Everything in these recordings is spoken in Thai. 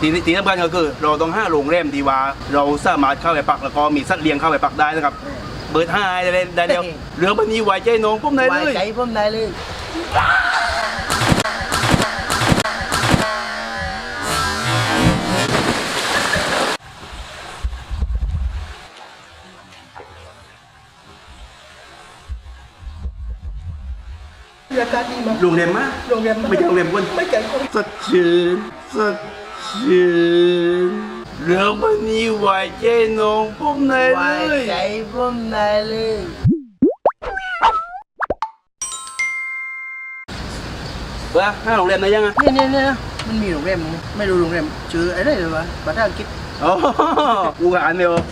ทีนี้ทีสำคัญก็คือ เราต้องห้าโรงแรมที่ว่า เราสามารถเข้าไปพักแล้วก็มีสัตว์เลี้ยงเข้าไปพักได้นะครับ เบิร์ดห้าได้เลยได้แล้วเรื่องมันนี้ไว้ใจน้องผมได้ไว้เลยใจผมได้เลยอากาศดีมากโรงแรมมากโรงแรมไม่ใช่โรงแรมคนไม่ใช่คนสดชื่นสด ชื่นเรื่องมันนี้ไว้ใจน้องผมได้ไว้เลยใจผมได้เลยเบ้อห้าโรงแรมไหนยังอะเนี่ยเนี่ยเนี่ยมันมีโรงแรมนึงไม่รู้โรงแรมชื่ออะไรเลยวะภาษาอังกฤษอ๋อกูก็อ่านไม่ออก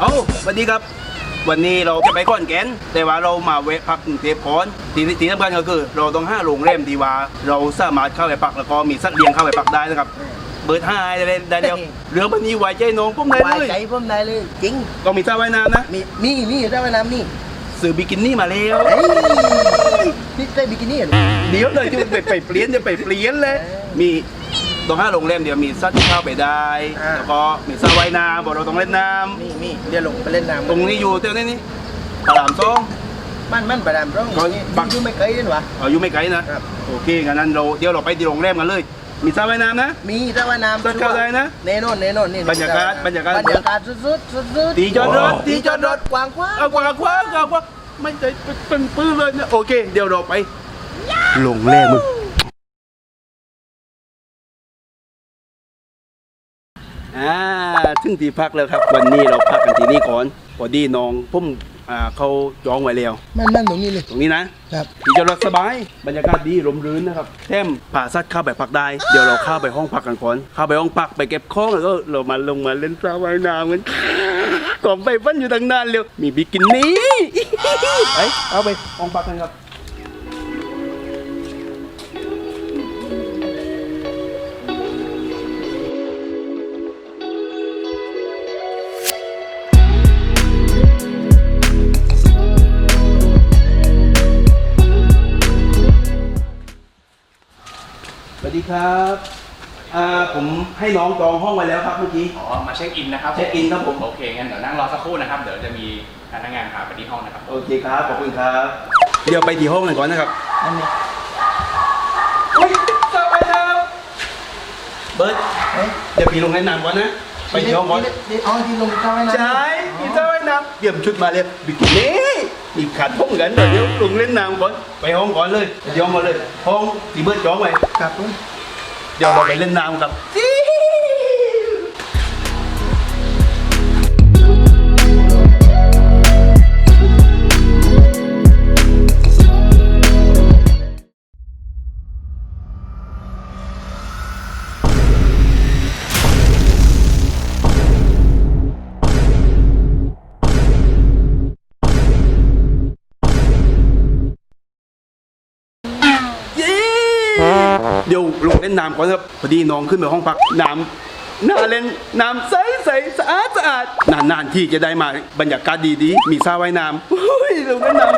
เอ้าสวัสดีครับ วันนี้เราจะไปขอนแก่นแต่ว่าเรามาแวะพักกรุงเทพก่อนทีนี้ทีสำคัญก็คือ เราต้องห้าโรงแรมที่ว่า เราสามารถเข้าไปพักแล้วก็มีสัตว์เลี้ยงเข้าไปพักได้นะครับ เบิร์ดห้าได้เลยได้แล้วเรื่องมันนี้ไว้ใจน้องผมได้ไว้เลย ใจผมได้เลยจริงต้องมีสระว่ายน้ำนะ มีมีมีอยู่ได้ว่ายน้ำนี่ซื้อบิกินี่มาแล้วเฮ้ยนี่ได้บิกินี่เหรอเดี๋ยวเลยที่ไปไปเปลี่ยนจะไปเปลี่ยนเลย มีตรงห้าโรงแรมเดี๋ยวมีสัตว์ที่เข้าไปได้ แล้วก็มีสระว่ายน้ำบอกเราต้องเล่นน้ำมีมีเดี๋ยวลงไปเล่นน้ำตรงนี้อยู่เท่านี้นี่พระรามสองมันมันประดามร้องก่อนบังอยู่ไม่เคยเล่นวะเอาอยู่ไม่ไกลนะครับโอเคงั้นนั้นเราเดี๋ยวเราไปที่โรงแรมกันเลย มีสระว่ายน้ำนะ มีได้ว่ายน้ำเดินเข้าได้นะแน่นอนแน่นอนนี่บรรยากาศบรรยากาศบรรยากาศสุดๆสุดๆตีจอดรถตีที่จจออดดรรถถกว้างกว้างเอากว่ากว่ากว่ากว่าไม่ใจเป็นปื้นเลยนะโอเค เดี๋ยวเราไปโรงแรมมึงอ่าถึงที่พักแล้วครับ วันนี้เราพักกันที่นี่ก่อนพอดีน้องผม อ่าเขาจองไว้แล้วมันนั่นตรงนี้เลยตรงนี้นะครับที่จอดรถสบายบรรยากาศดีลมรื่นนะครับแถมผ่าซัดเข้าไปพักได้เดี๋ยวเราเข้าไปห้องพักกันก่อนเข้าไปห้องพักไปเก็บของแล้วก็เรามาลงมาเล่นสระว่ายน้ำกันก่อนไปฟันอยู่ตั้งนานเร็วมีบิกินี่ไปเอาไปห้องพักกันครับ ครับอ่าผมให้น้องจองห้องไว้แล้วครับเมื่อกี้ อ๋อ มาเช็คอินนะครับเช็คอินครับผม โอเค งั้นเดี๋ยวนั่งรอสักครู่นะครับ เดี๋ยวจะมีพนักงานพาไปที่ห้องนะครับ โอเคครับ ขอบคุณครับ เดี๋ยวไปที่ห้องกันก่อนนะครับนั่นนี่อุ้ยสบายครับเบิร์ดเฮ้ยเดี๋ยวพี่ลงแนะนำก่อนนะ ไปที่ห้องก่อนที่อ๋อที่ลงเข้าไว้นะใช่พี่เจ้าว่ายน้ำเตรียมชุดมาเลยบิกินี่มีขาดห้องกันเดี๋ยวลงเล่นน้ำก่อน ไปห้องก่อนเลยเดี๋ยวห้องก่อนเลย ห้องที่เบิร์ดจองไว้ครับผม เดี๋ยวเราไปเล่นน้ำครับ น้ำก่อนครับพอดีน้องขึ้นไปห้องพักน้ำน่าเล่นน้ำใสใสสะอาดสะอาดนานๆที่จะได้มาบรรยากาศดีๆมีสระว่ายน้ำเฮ้ยลงเล่นน้ำ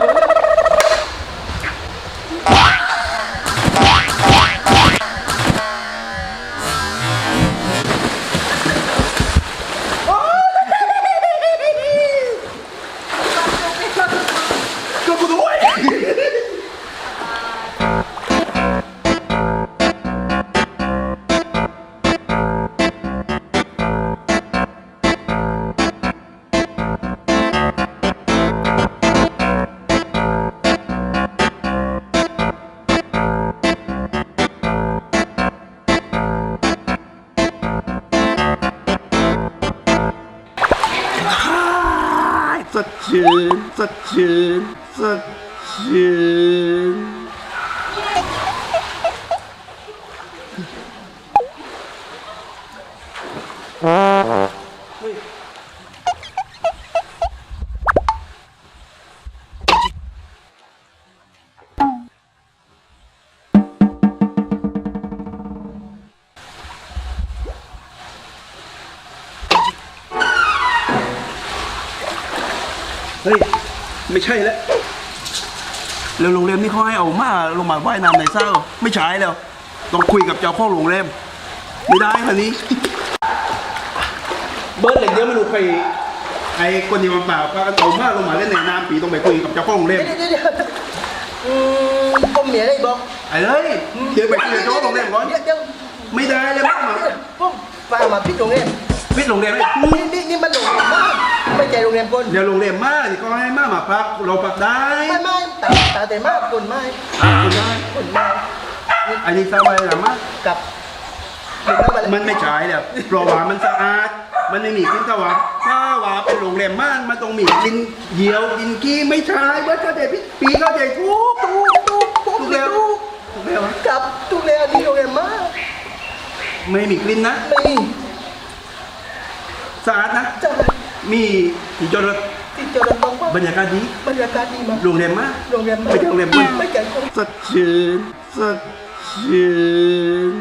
สดชื่ เฮ้ย ไม่ใช่แล้วแล้วโรงแรมนี่เขาให้เอามาลงมาว่ายน้ำในเศร้า ไม่ใช่แล้ว ต้องคุยกับเจ้าของโรงแรม ไม่ได้คันนี้บิร์ดเหล็กเดียวไม่รู้ใครไอ้คนที่มาเปล่าพากันเอามาลงมาเล่นในน้ำปีต้องไปคุยกับเจ้าของโรงเล่มเดี๋ยวเดี๋ยวเดี๋ยวอืมผมมีอะไรบอกไอ้เลยเดี๋ยวไปคุยกับเจ้าของโรงเล่มก่อน เดี๋ยวเดี๋ยวไม่ได้เลยมามาผมฟังมาพิษโรงแรมวิทย์โรงเรียนนี่นี่นี่มันโรงแรมมาก ไม่ใช่โรงแรมคนเดี๋ยวโรงเรียนมาที่ก็ให้มามาพักเราพักได้ไม่ไม่ตาตาแต่มากคนไม่อะคุณได้คนไม่อันนี้ทราบอะไรหรือมั้ยกับหรือว่าอะไรมันไม่ใช่เนี่ยเพราะว่ามันสะอาด มันไม่มีกลิ่นสวัสดถ้าว่าเป็นโรงแรมม่านมันต้องมีกลิ่นเหยียวกลิ่นขี้ไม่ใช่เบิร์ดเข้าใจพี่ปีเข้าใจทุกทุกทุกผมทุกไม่แล้วรู้ทุกแล้วกับทุกเรื่องอันนี้โรงแรมมากไม่มีกลิ่นนะไม่มีสะอาดนะจะ มีที่จอดรถที่จอดรถต้างบรรยากาศดีบรรยากาศดีมากโรงแรมมากโรงแรมไม่ใช่โรงแรมมันไม่ใช่สดชื่นสดชื่น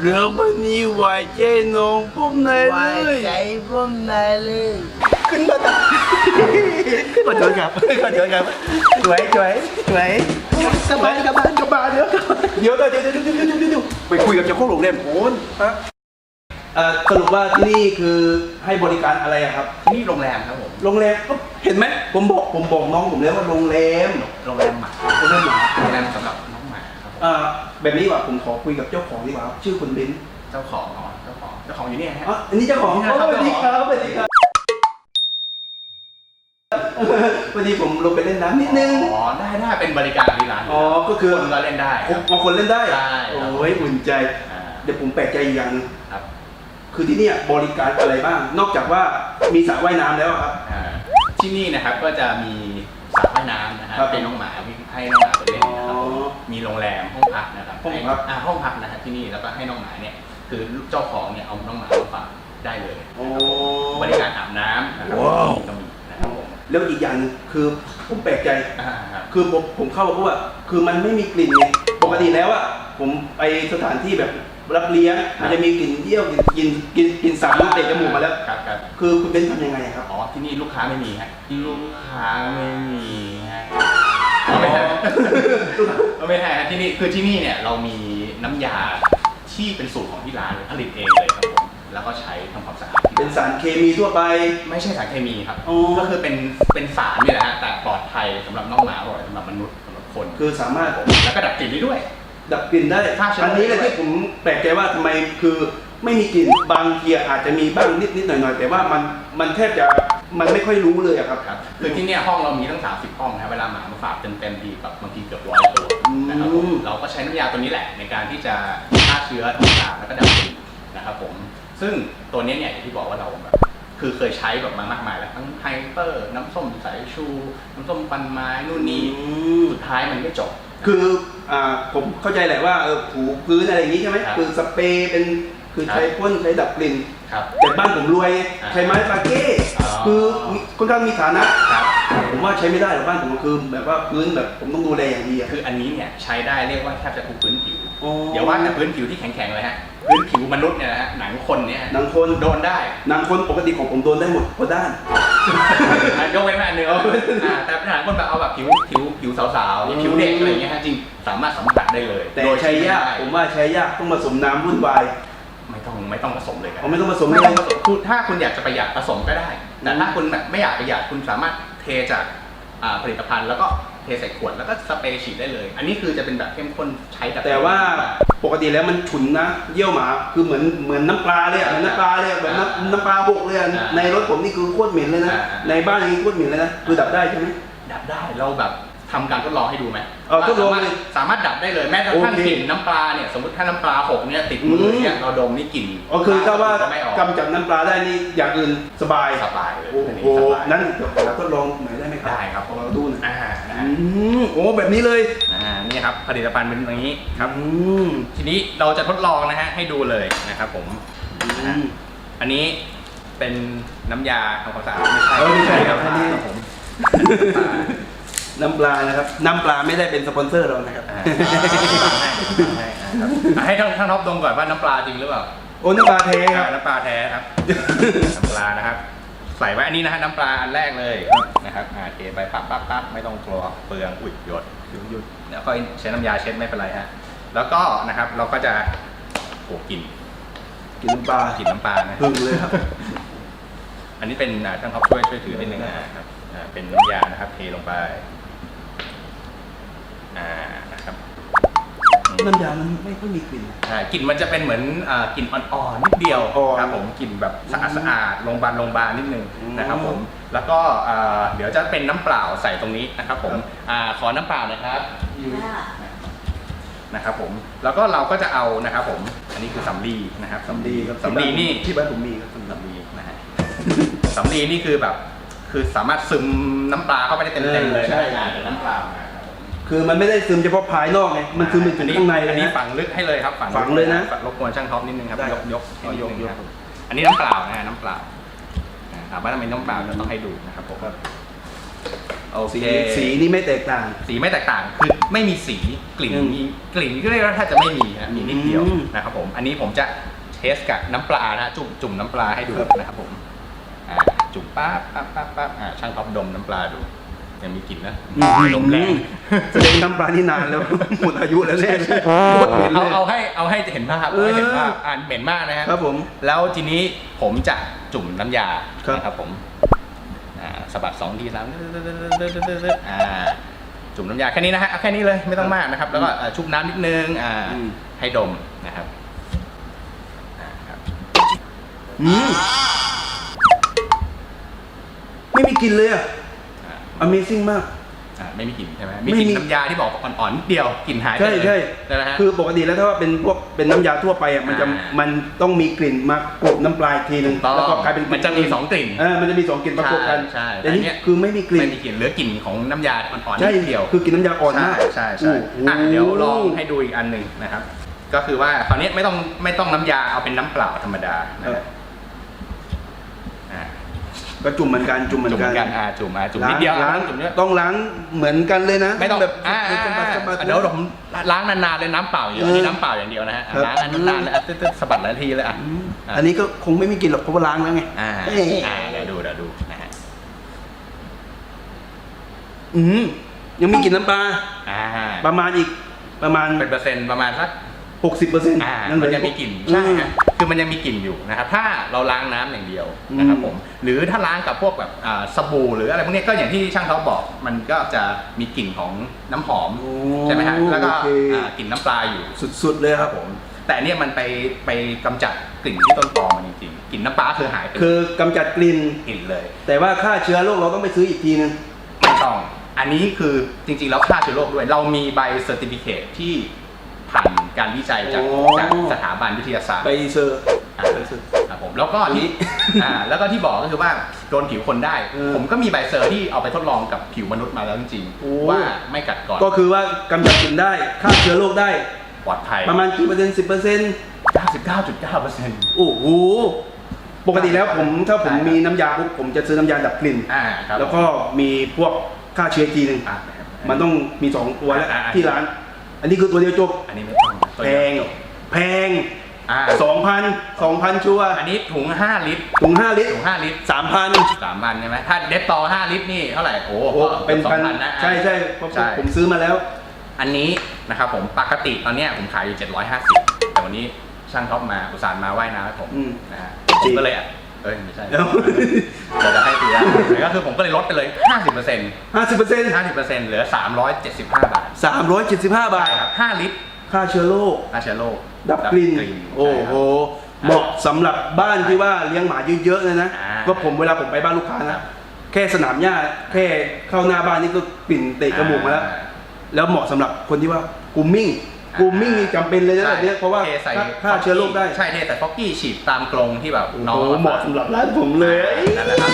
เรื่องวันนี้ไหวใจน้องพุ่มนายเลยไหวใจพุ่มนายเลยขึ้นมาตัอขึ้นมาเถอะครับขึ้นมาเถอะครับสวยสวยสวยสบายสบายสบายเดี๋ยวเดี๋ยวเดี๋ยวเดี๋ยวเดี๋ยวไปคุยกับเจ้าของโรงแรมโอนฮะ เอ่อสรุปว่าที่นี่คือให้บริการอะไรอะครับ ที่นี่โรงแรมครับผม โรงแรมก็เห็นไหมผมบอกผมบอกน้องผมแล้วว่าโรงแรมโรงแรมหมาโรงแรมหมาโรงแรมสำหรับน้องหมาครับผมอ่าแบบนี้ว่าผมขอคุยกับเจ้าของดีกว่าครับชื่อคุณเบนซ์เจ้าของอ๋อเจ้าของ เจ้าของอยู่เนี่ยฮะ อ๋ออันนี้เจ้าของนี่นะครับสวัสดีครับสวัสดีครับพอดีผมลงไปเล่นน้ำนิดนึงอ๋อ ได้ได้เป็นบริการที่ร้านอ๋อก็คือคนก็เล่นได้ครับบางคนเล่นได้ใช่ครับ โอ้ยอุ่นใจ อ่าเดี๋ยวผมแปลกใจอีกอย่างหนึงครับ คือที่เนี่ยบริการอะไรบ้าง นอกจากว่ามีสระว่ายน้ำแล้วอะครับ อ่าที่นี่นะครับก็จะมีสระว่ายน้ำนะฮะครับเป็นน้องหมาให้น้องหมาไปเล่นนะครับอ๋อมีโรงแรมห้องพักนะครับห้องพักอ่าห้องพักนะฮะที่นี่แล้วก็ให้น้องหมาเนี่ยคือเจ้าของเนี่ยเอาน้องหมามาฝากได้เลยโอ้บริการอาบน้ำนะครับว้าว ก็มีนะครับผมแล้วอีกอย่างหนึงคือผมแปลกใจ อ่าครับ คือผมผมเข้าเพราะว่า คือมันไม่มีกลิ่นไงปกติแล้วอะผมไปสถานที่แบบ รับเลี้ยงมันจะมีกลิ่นเยี่ยวกลิ่นกลิ่นกลิ่นสาบมันเตะจมูกมาแล้ว ครับครับคือคุณเป็นทำยังไงอะครับ อ๋อที่นี่ลูกค้าไม่มีฮะลูกค้าไม่มีฮะเอาไม่ใช่เอาไม่ใช่ฮะที่นี่คือที่นี่เนี่ยเรามีน้ำยาที่เป็นสูตรของที่ร้านเลยผลิตเองเลยครับผมแล้วก็ใช้ทำความสะอาดที่เป็นสารเคมีทั่วไป ไม่ใช่สารเคมีครับอ๋อ ก็คือเป็นเป็นสารนี่แหละฮะแต่ปลอดภัยสำหรับน้องหมาอร่อยสำหรับมนุษย์สำหรับคน คือสามารถแล้วก็ดับกลิ่นได้ด้วย ดับกลิ่นได้ ฆ่าเชื้ออันนี้เลยที่ผมแปลกใจว่าทำไมคือไม่มีกลิ่นบางทีอาจจะมีบ้างนิดนิดๆหน่อยหน่อยๆแต่ว่ามันมันแทบจะมันไม่ค่อยรู้เลยอะครับ ครับคือที่เนี่ยห้องเรามีตั้ง 30 ห้องนะครับเวลาหมามาฝากเต็มเต็มๆทีแบบบางทีเกือบร้อยตัวนะครับผมอืมเราก็ใช้น้ำยาตัวนี้แหละในการที่จะฆ่าเชื้อต่างๆแล้วก็ดับกลิ่นนะครับผมซึ่งตัวนี้เนี่ยอย่างที่บอกว่าเราแบบ คือเคยใช้แบบมามากมายแล้วทั้งไฮเปอร์น้ำส้มสายชู น้ำส้มปันไม้นู่นนี่อืมสุดท้ายมันไม่จบ คืออ่าผมเข้าใจแหละว่าเออถูพื้นอะไรอย่างนี้ใช่ไหมครับคือสเปรย์เป็นคือครับใช้พ่นใช้ดับกลิ่นครับแต่บ้านผมรวยอ่าใช้ไม้ปาเก้อ๋อ คือมีค่อนข้างมีฐานะ ครับ ผมว่าใช้ไม่ได้หรอกบ้านผมคือแบบว่าพื้นแบบผมต้องดูแลอย่างดีอะ คืออันนี้เนี่ยใช้ได้เรียกว่าแทบจะทุกพื้นผิว อ๋อเดี๋ยวว่าแต่พื้นผิวที่แข็งๆเลยฮะ พื้นผิวมนุษย์เนี่ยนะฮะ หนังคนเนี่ยหนังคนโดนได้ หนังคนปกติของผมโดนได้หมดเพราะด้าน อะยกเว้นมาอันหนึงอ่าแต่ปัญหาคนแบบเอาแบบผิวผิวผิวสาวๆอืมผิวเด็กอะไรอย่างเงี้ยฮะจริงสามารถสัมผัสได้เลยแต่โดยใช้ยากได้ผมว่าใช้ยากต้องผสมน้ำวุ่นวายไม่ต้องไม่ต้องผสมเลยเอาไม่ต้องผสมไม่เลยต้องผสมคุณถ้าคุณอยากจะประหยัดผสมก็ได้ แต่ถ้าคุณแบบไม่อยากประหยัดคุณสามารถเทจากอ่าผลิตภัณฑ์ แล้วก็เท ใส่ขวดแล้วก็สเปรย์ฉีดได้เลย อันนี้คือจะเป็นแบบเข้มข้นใช้แบบแต่ว่าปกติแล้วมันฉุนนะเยี่ยวหมาคือเหมือนเหมือนน้ำปลาเลยอะเหมือนน้ำปลาเลยอะแบบน้ำน้ำปลาบกเลยอะในรถผมนี่คือโคตรเหม็นเลยนะในบ้านอย่างนี้โคตรเหม็นเลยนะคือดับได้ใช่ไหมดับได้เราแบบทำการทดลองให้ดูไหมเอาทดลองสามารถเลยสามารถดับได้เลยแม้กระทั่งโอเค กลิ่นน้ำปลาเนี่ยสมมติถ้าน้ำปลาหกเนี่ยติดมือเนี่ยเราดมนี่กลิ่นก็คือถ้าว่าจะไม่ออกกำจัดน้ำปลาได้นี่อย่างอื่นสบายสบายเลยโอ้อันนี้โหสบาย นั้นเดี๋ยวขอทดลองหน่อยได้ไหมครับได้ครับขอดูหน่อย อ่านะ อืมโอ้แบบนี้เลยอ่านี่ครับผลิตภัณฑ์เป็นอย่างนี้ครับ อืมทีนี้เราจะทดลองนะฮะให้ดูเลยนะครับผม อืม อันนี้เป็นน้ำยาทำความสะอาดไม่ใช่เออไม่ใช่ครับอันนี้ ครับผม น้ำปลานะครับ น้ำปลาไม่ได้เป็นสปอนเซอร์เรานะครับ อ่าให้ให้ให้ทั้งทั้งท็อปดมก่อนว่าน้ำปลาจริงหรือเปล่าโอ้น้ำปลาแท้ครับน้ำปลาแท้ครับ น้ำปลานะครับ ใส่ไว้อันนี้นะฮะน้ำปลาอันแรกเลยนะครับอ่าเทไปปั๊บปั๊บปั๊บไม่ต้องกลัวเปลืองอุดหยดหยุดหยุดแล้วก็ใช้น้ำยาเช็ดไม่เป็นไรฮะแล้วก็นะครับเราก็จะโอ้กลิ่นกินน้ำปลากลิ่นน้ำปลานะหึงเลยครับ อันนี้เป็นอ่าช่างท็อปช่วยช่วยถือนิดนึงนะครับอ่าเป็นน้ำยานะครับ เทลงไป อ่านะครับ อืมน้ำยามันไม่ค่อยมีกลิ่นอ่ากลิ่นมันจะเป็นเหมือนอ่ากลิ่นอ่อนๆนิดเดียวอ่อนครับผมกลิ่นแบบสะอาดสะอาดๆโรงพยาบาลโรงพยาบาลนิดนึงอืมนะครับผมแล้วก็อ่าเดี๋ยวจะเป็นน้ำเปล่าใส่ตรงนี้นะครับผมอ่าขอน้ำเปล่านะครับนะครับผมแล้วก็เราก็จะเอานะครับผมอันนี้คือสำลีนะครับสำลีสำลีนี่ ที่บ้านผมมีครับสำลีนะฮะ สำลีนี่คือแบบ คือสามารถซึมน้ำปลาเข้าไปได้เต็มๆเลยใช่ อ่าเป็นน้ำปลามา ครับผมคือมันไม่ได้ซึมเฉพาะภายนอกไงมันซึมไปถึงข้างในเลอัยนนี้นะ ฝังลึกให้เลยครับฝังฝังเลยนะรบกวนช่างท็อปนิดนึงครับได้ยกยกอ๋อยกนิดนึงยกครับอันนี้น้ำเปล่านะฮะน้ำเปล่าอ่าถามว่าทำไมน้ำเปล่าเราต้องให้ดูนะครับผมโอสีเคสีนี่ไม่แตกต่าง สีไม่แตกต่างคือไม่มีสีกลิ่นอืมมีกลิ่นก็เรียกว่าถ้าจะไม่มีนะมีนิดเดียวอืมนะครับผมอันนี้ผมจะเทสกับน้ำปลานะฮะจุ่มจุ่มน้ำปลาให้ดูครับ นะครับผมอ่าจุ่มปั๊บปั๊บปั๊บปั๊บอ่าช่างท็อปดมน้ำปลาดู ยังมีกลิ่นนะดมแรงแสดงน้ำปลาที่นานแล้วหมดอายุแล้วแน่เลยเอาเอาให้เอาให้เห็นภาพเอาให้เห็นภาพอ่านเหม็นมากนะฮะครับผมแล้วทีนี้ผมจะจุ่มน้ำยาครับนะครับผมอ่าสะบัดสองทีสามอ่าจุ่มน้ำยาแค่นี้นะฮะเอาแค่นี้เลยไม่ต้องมากนะครับ แล้วก็อ่าชุบน้ำนิดนึงอ่าอืมให้ดมนะครับอ่าครับอืมไม่มีกลิ่นเลยอะอ่า Amazing มาก อ่าไม่มีกลิ่นใช่ไหมไม่มีมีกลิ่นน้ำยาที่บอกอ่อนๆนิดเดียวกลิ่นหายไปใช่เลยใช่นะฮะ คือปกติแล้วถ้าว่าเป็นพวกเป็นน้ำยาทั่วไปอะมันจะอ่ามันต้องมีกลิ่นมากรุบน้ำปลายทีหนึ่งถูกต้องแล้วก็กลายเป็นมันจะมีสองกลิ่นเออมันจะมีสองกลิ่นประกบกันใช่ใช่แต่นี่แต่เนี่ย คือไม่มีกลิ่นไม่มีกลิ่นเหลือกลิ่นของน้ำยาอ่อนๆใช่นิดเดียว คือกลิ่นน้ำยาอ่อนมากใช่ใช่โอ้โห อะเดี๋ยวลองให้ดูอีกอันหนึ่งนะครับ ก็คือว่าคราวนี้ไม่ต้องไม่ต้องน้ำยาเอาเป็นน้ำเปล่าธรรมดานะคครัรับบอ่า ก็จุ่มเหมือนกันจุ่มเหมือจุ่มนเหกัมือนนกันอ่าจุ่มอ่าจุ่มนิดเดียวล้างอะจุ่มเยอะต้องล้างเหมือนกันเลยนะไม่ต้องแบบอ่าอ่าสะบัดสะบัดอ่าเดี๋ยวผมล้างนานๆเลยน้ำเปล่าอย่างเดียวเอออันนี้น้ำเปล่าอย่างเดียวนะฮะอะครับ ล้างนานๆเลยอะตึ๊ดๆสะบัดหลายทีเลยอะอืมอะ อันนี้ก็คงไม่มีกลิ่นหรอกเพราะว่าล้างแล้วไงอ่าเอ้ยอ่าเดี๋ยวดูเดี๋ยวดูนะฮะอืมยังมีกลิ่นน้ำปลาอ่าประมาณอีกประมาณเป็นเปอร์เซ็นต์ประมาณสัก 60เปอร์เซ็นต์อ่ามันยังมีกลิ่นใช่ฮะคือมันยังมีกลิ่นอยู่นะครับ ถ้าเราล้างน้ำอย่างเดียวนะครับผม หรือถ้าล้างกับพวกแบบอ่าสบู่หรืออะไรพวกนี้ก็อย่างที่ช่างเขาบอก มันก็จะมีกลิ่นของน้ำหอมโอ้ใช่ไหมฮะ แล้วก็โอเค อ่ากลิ่นน้ำปลาอยู่สุดๆเลยครับผม แต่อันเนี่ยมันไปไปกำจัดกลิ่นที่ต้นตอมันจริงๆ กลิ่นน้ำปลาคือหายไปคือกำจัดกลิ่น กลิ่นเลย แต่ว่าฆ่าเชื้อโรคเราต้องไปซื้ออีกทีนึง ไม่ต้อง อันนี้คือจริงๆ แล้วฆ่าเชื้อโรคด้วย เรามีใบเซอร์ติฟิเคที่ ผ่านการวิจัยจากโอ้ จากสถาบันวิทยาศาสตร์ไปเซอร์ อ่าครับผมแล้วก็อันนี้ที่อ่าแล้วก็ที่บอกก็คือว่าโดนผิวคนได้ เออผมก็มีใบเซอร์ที่เอาไปทดลองกับผิวมนุษย์มาแล้วจริงโอ้ ๆว่าไม่กัดก่อนก็คือว่ากำจัดกลิ่นได้ฆ่าเชื้อโรคได้ ปลอดภัย ประมาณกี่เปอร์เซ็นต์สิบเปอร์เซ็นต์99.9เปอร์เซ็นต์โอ้โหปกติแล้วผมถ้าผมใช่ครับมีน้ำยาปุ๊บผมจะซื้อน้ำยาดับกลิ่น อ่าครับแล้วก็มีพวกฆ่าเชื้ออีกทีหนึ่งอ่ามันต้องมีสองตัวแล้วอ่า ที่ร้าน อันนี้คือตัวเดียวจบ อันนี้ไม่ต้องตัวแพเดียวงจบแพงอ่าสองพันสองพันชัวร์อันนี้ถุง 5 ลิตร ถุงห้าลิตรถุง 5 ลิตรสามพันสามพันใช่ไหมถ้าเดตตอ5ลิตรนี่เท่าไหร่ โอ้โอ้โหเป็นสอพังนพันนะ ใช่ใช่เพราะใช่ ผมซื้อมาแล้ว อันนี้นะครับผมปกติตอนเนี้ยผมขายอยู่ 750 แต่วันนี้ช่างท็อปมาอุตส่าห์มาว่ายน้ำให้ผมอืมนะฮะจผริมงก็เลยอะ เอ้ยไม่ใช่แล้วเดี๋ยวจะให้ตีแล้วแต่ก็คือผมก็เลยลดไปเลย 50%ห้าสิบเปอร์เซ็นต์50%เหลือ 375 บาทสามร้อยเจ็ดสิบห้าบาท ใช่ครับ5ลิตรค่าเชื้อโรคฆ่าเชื้อโรคดับกลิ่นโอ้โหเหมาะสำหรับบ้านที่ว่าเลี้ยงหมาเยอะๆเลยนะอ่าก็ผมเวลาผมไปบ้านลูกค้านะแค่สนามหญ้าแค่เข้าหน้าบ้านนี่ก็กลิ่นเตะจมูกมาแล้ว แล้วเหมาะสำหหรับคนที่ว่ากูมิ่ง กูมิ่งนี่จำเป็นเลยนะแบบเนี้ยเพราะว่าทใส่ฆ่าเชื้อโรคได้ใช่เทใส่ฟอกกี้ฉีดตามกรงที่แบบโอ้น้องโหเหมาะสำหรับร้านผมเลย นั่นแหละครับ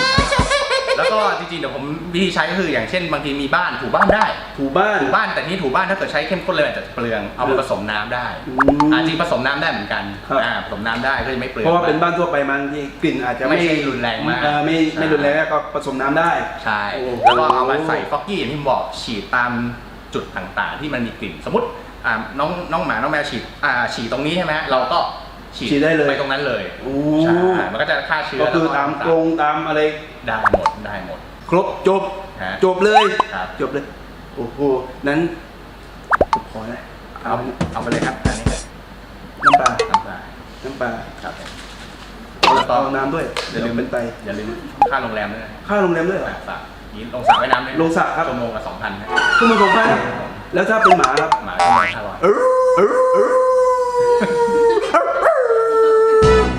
แล้วก็จริงๆเดี๋ยวผมวิธีใช้ก็คืออย่างเช่นบางทีมีบ้านถูบ้านได้ ถูบ้าน ถูบ้านแต่นี่ถูบ้านถ้าเกิดใช้เข้มข้นเลยอาจจะเปลืองเอามาผสมน้ำได้อืมอ่าจริงผสมน้ำได้เหมือนกันครับ อ่าผสมน้ำได้ก็จะไม่เปลือง เพราะว่าเป็นบ้านทั่วไปมันที่กลิ่นอาจจะไม่ไม่ใช่รุนแรงมาก เออไม่ไม่ใช่รุนแรงก็ผสมน้ำได้ ใช่โอ้โหแล้วก็เอามาใส่ฟอกกี้อย่างที่ผมบอกฉีดตามจุดต่างๆ ที่มันมีกลิ่นสมมติ อ่าน้องน้องหมาน้องแมวฉีดอ่าฉีดตรงนี้ใช่ไหมเราก็ฉีฉีดได้เลย ไปตรงนั้นเลยโอ้ใช่มันก็จะฆ่าเชื้อก็คือแล้วตามกรงตามอะไรได้หมดได้หมด ครบจบ ฮะจบเลย ครับ จบเลย โอ้โหนั้นผมขอนะเอาเอาไปเลยครับอันนี้น้ำปลาน้ำปลาน้ำปลาครับเอาละแล้วก็เอาน้ำด้วยอย่าลืมเป็นไตอย่าลืมค่าโรงแรมด้วยนะค่าโรงแรมด้วยเหรอสระนี้ลงสระว่ายน้ำด้วยนะลงสระครับ ชั่วโมงละสองพันนะชั่วโมงสองพัน แล้วถ้าเป็นหมาครับ หมาชั่วโมงห้าร้อยเออเออเออ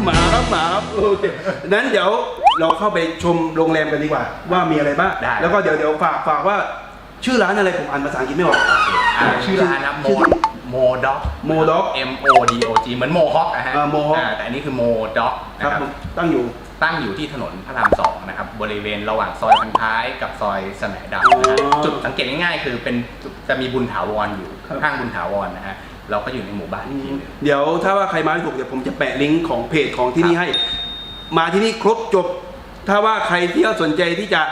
หมาครับหมาครับโอเคนั้นเดี๋ยวเราเข้าไปชมโรงแรมกันดีกว่า ว่ามีอะไรบ้างได้แล้วก็เดี๋ยวเดี๋ยวฝากฝากว่าชื่อร้านอะไรผมอ่านภาษาอังกฤษไม่ออกอ่าชื่อร้านนะโมชื่อโมด็อก Modok M O D O G เหมือนโมฮอคนะฮะอ่า Mohawk แต่อันนี้คือโมด็อกคนะรับครับผมตั้งอยู่ ตั้งอยู่ที่ถนนพระรามสองนะครับบริเวณระหว่างซอยพันท้ายกับซอยแสมดำนะฮะอ๋อ จุดสังเกตง่ายๆคือเป็นจะมีบุญถาวรอยู่ครับข้างบุญถาวรนะฮะเราก็อยู่ในหมู่บ้านอีกทีหนึง เดี๋ยวถ้าว่าใครมาไม่ถูกเดี๋ยวผมจะแปะลิงก์ของเพจของที่นี่ให้ มาที่นี่ครบจบ ถ้าว่าใครที่สนใจที่จะ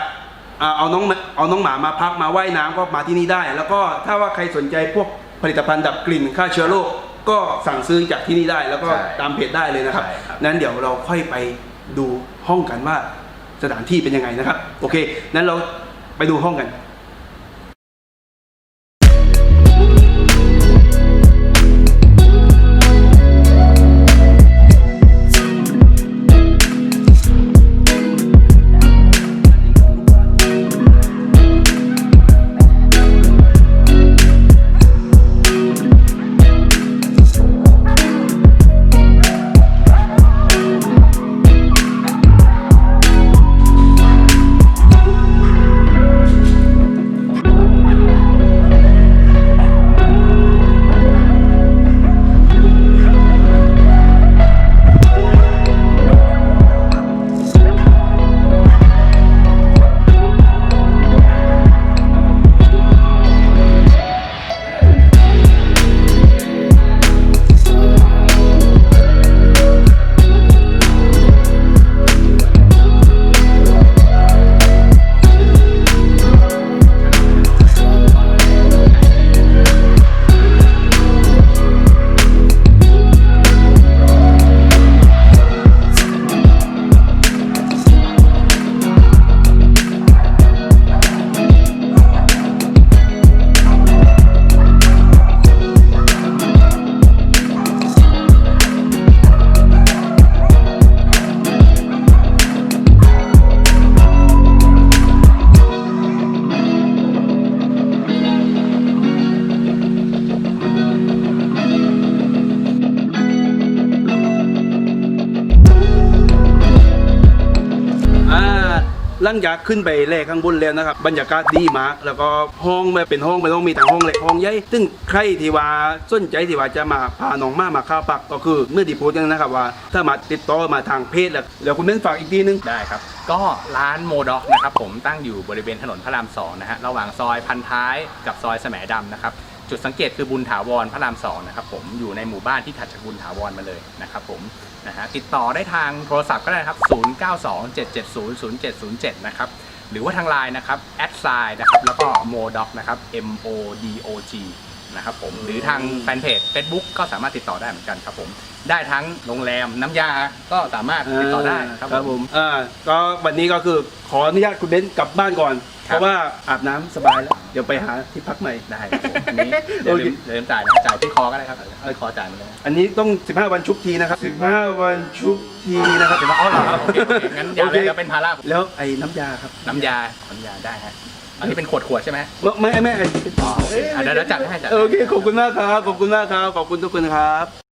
อ่าเอาน้องมาเอาน้องหมามาพักมาว่ายน้ำก็มาที่นี่ได้ แล้วก็ถ้าว่าใครสนใจพวกผลิตภัณฑ์ดับกลิ่นฆ่าเชื้อโรคก็สั่งซื้อจากที่นี่ได้ แล้วก็ใช่ตามเพจได้เลยนะครับใช่ครับ นั้นเดี๋ยวเราค่อยไป ดูห้องกันว่าสถานที่เป็นยังไงนะครับ โอเคนั้นเราไปดูห้องกัน หลังจากขึ้นไปแลข้างบนแล้วนะครับ บรรยากาศดีมาก แล้วก็ห้องแบบเป็นห้องไม่ต้องมีแต่ห้องเล็กห้องใหญ่ซึ่งใครที่ว่าสนใจที่ว่าจะมาพาน้องมามาข้าวปักก็คือเมื่อดีโพสต์กันนะครับว่า ถ้ามาติดต่อมาทางเพจแล้วเดี๋ยวคุณเบ้นฝากอีกทีนึงได้ครับ ก็ร้านโมด็อกนะครับผมตั้งอยู่บริเวณถนนพระรามสองนะฮะระหว่างซอยพันท้ายกับซอยแสมดำนะครับ จุดสังเกตคือบุญถาวรพระรามสองนะครับผมอยู่ในหมู่บ้านที่ถัดจากบุญถาวรมาเลยนะครับผมนะฮะติดต่อได้ทางโทรศัพท์ก็ได้นะครับ 0927700707 นะครับหรือว่าทางไลน์นะครับแอดไซน์นะครับแล้วก็โมด็อกนะครับ M O D O G นะครับผมหรือทางแฟนเพจ Facebook ก็สามารถติดต่อได้เหมือนกันครับผมได้ทั้งโรงแรมน้ำยาก็สามารถติดต่อได้ครับผมอ่าก็วันนี้ก็คือขออนุญาตคุณเบ้นกลับบ้านก่อน เพราะว่าอาบน้ำสบายแล้ว เดี๋ยวไปหาที่พักใหม่ ได้ครับผมอันนี้เดี๋ยวลืมเดี๋ยวลืมจ่ายนะจ่ายที่คอก็ได้ครับเอาที่คอจ่ายมาเลยอันนี้ต้อง 15 วันชุบทีนะครับ15 วันชุบทีนะครับถือว่าเอาเหรอครับโอเคโอเคงั้นอย่าเลยเดี๋ยวเป็นภาระแล้วไอ้น้ำยาครับน้ำยาน้ำยาได้ฮะอันนี้เป็นขวดขวดๆใช่ไหมไม่ไม่ไม่ไอ้อ๋อโอเคอะเดี๋ยวเดี๋ยวจัดให้จัดให้ โอเคขอบคุณมากครับขอบคุณมากครับขอบคุณทุกคนครับ